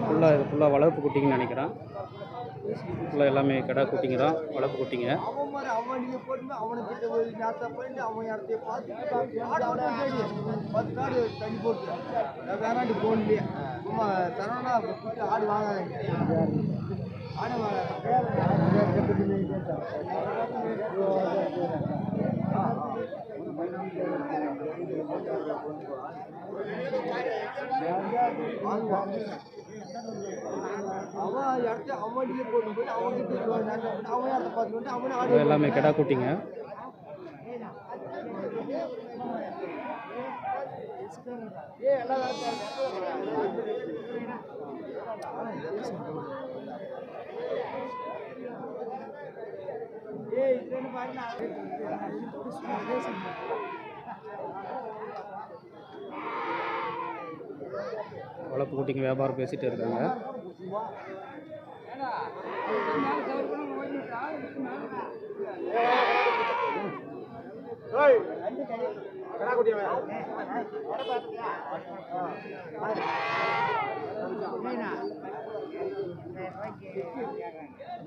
ஃபுல்லாக இது ஃபுல்லாக வளர்ப்பு குட்டிங்கன்னு நினைக்கிறேன். ஃபுல்லாக எல்லாமே கிடா குட்டிங்க தான் வளர்ப்பு குட்டிங்க. ஆடு அவனை எல்லாமே கெடா கூட்டிங்க. ஏ போட்டு கிடா குட்டிங்க வியாபாரம் பேசிட்டு இருக்காங்க.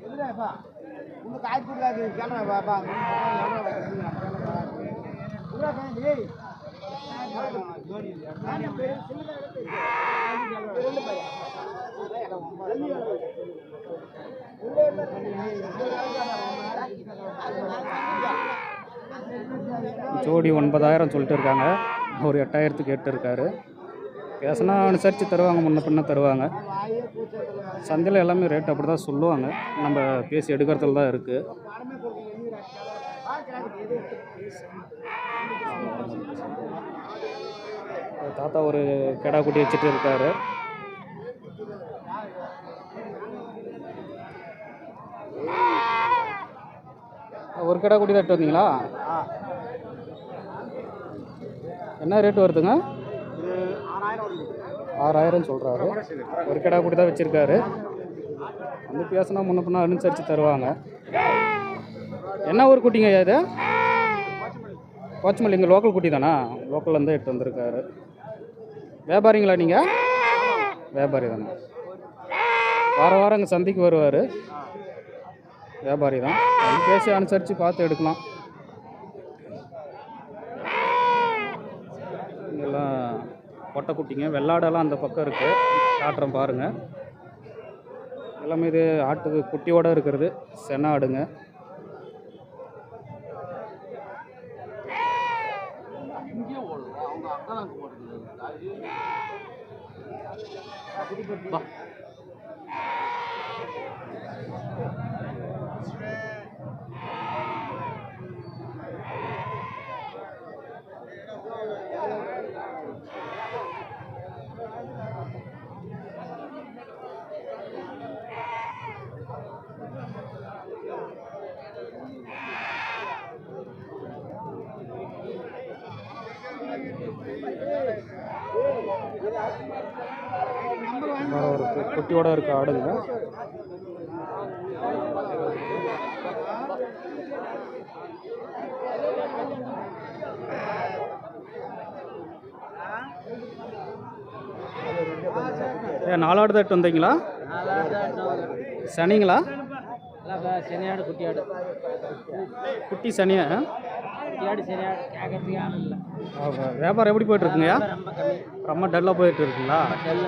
எதுடாப்பா உங்க காய் கொடுக்காது கேமரா பாப்பா ஜோடி ஒன்பதாயிரம் சொல்லிட்டு இருக்காங்க. ஒரு எட்டாயிரத்துக்கு எட்டு இருக்காரு பேசினா அனுசரித்து தருவாங்க முன்ன பின்ன தருவாங்க. சந்தையில் எல்லாமே ரேட் அப்படி தான் சொல்லுவாங்க. நம்ம பேசி எடுக்கிறதுல தான் இருக்குது தாத்தா ஒரு கெடா குட்டி வச்சுட்டு இருக்காரு. ஒரு கடை குட்டி தட்டு வந்தீங்களா? என்ன ரேட் வருதுங்க? ஆறாயிரம் சொல்கிறாரு ஒரு கடை குட்டி தான் வச்சுருக்காரு. வந்து பேசினா முன்ன பின்னா அனுசரித்து தருவாங்க. என்ன ஊர் குட்டிங்க இது? கோச்சமல்லி இங்கே லோக்கல் குட்டி தானா? லோக்கல்லேருந்து எடுத்து வந்திருக்காரு. வியாபாரிங்களா நீங்கள் வியாபாரி தானே? வாரம் வாரம் இங்கே சந்தைக்கு வருவார். வியாபாரி தான். பேசி அனுசரித்து பார்த்து எடுக்கலாம். பொட்டை குட்டிங்க வெள்ளாடெல்லாம் அந்த பக்கம் இருக்குது காட்டுறேன் பாருங்கள் எல்லாமே இது ஆட்டுக்கு குட்டியோடு இருக்கிறது. சென ஆடுங்க. வேற ஒரு கு- குட்டியோட இருக்க ஆடுங்க. ஏ நாலு தான் வந்தீங்களா? சனிங்களா? சனியாடு குட்டியாடு குட்டி சனியா? இல்லை வியாபாரம் எப்படி போயிட்டு இருக்குங்கய்யா ரொம்ப கம்மி டல்லாக போயிட்டு இருக்குங்களா?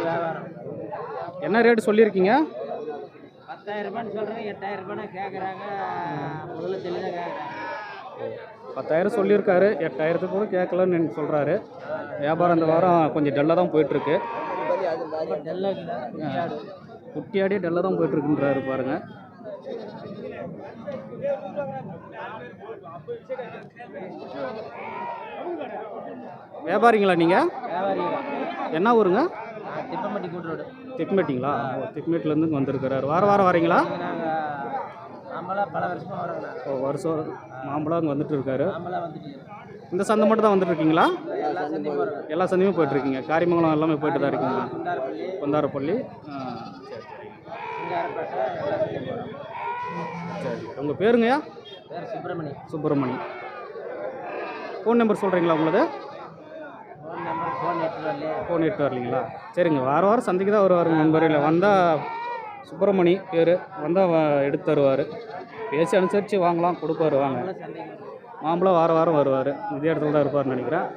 வியாபாரம் என்ன ரேட்டு சொல்லியிருக்கீங்க? பத்தாயிரம் ரூபான்னு சொல்கிறேன் எட்டாயிரம் ரூபாய் கேட்குறாங்க முதல்ல தெளிவாக கேட்குறாங்க பத்தாயிரம் சொல்லியிருக்காரு எட்டாயிரத்துக்கு கூட கேட்கலன்னு சொல்கிறாரு வியாபாரம் இந்த வாரம் கொஞ்சம் டல்லாக தான் போயிட்டுருக்கு. குட்டியாடியே டல்லாக தான் போயிட்டுருக்குன்றாரு பாருங்க. வியாபாரிங்களா நீங்கள் என்ன ஊருங்க? திப்பம்பட்டி கூட்டுரோடு திக்மேட்டிங்களா? ஓ திக்மேட்லேருந்து வந்திருக்கிறாரு. வாரம் வாரம் வரீங்களா? ஓ வருஷம் மாம்பழம் அங்கே வந்துட்டு இருக்காரு இந்த சந்தை மட்டும் தான் வந்துட்டு இருக்கீங்களா எல்லா சந்தையும் போயிட்டுருக்கீங்க. காரிமங்கலம் எல்லாமே போயிட்டு தான் இருக்கீங்களா? கொந்தாரப்பள்ளி. சரி உங்கள் பேருங்கய்யா? பேர் சுப்பிரமணி. சுப்பிரமணி. ஃபோன் நம்பர் சொல்கிறீங்களா உங்களது ஃபோன் எடுத்து வரலீங்களா? சரிங்க. வாரம் வாரம் சந்தைக்கு தான் வருவாருங்க நண்பர்கள் வந்தால் சுப்பிரமணி பேர். வந்தால் எடுத்து தருவார். பேசி அனுசரித்து வாங்கலாம். கொடுப்பாரு. வாங்க. மாம்பழம் வாரம் வாரம் வருவார். இதே இடத்துல தான் இருப்பார்னு நினைக்கிறேன்.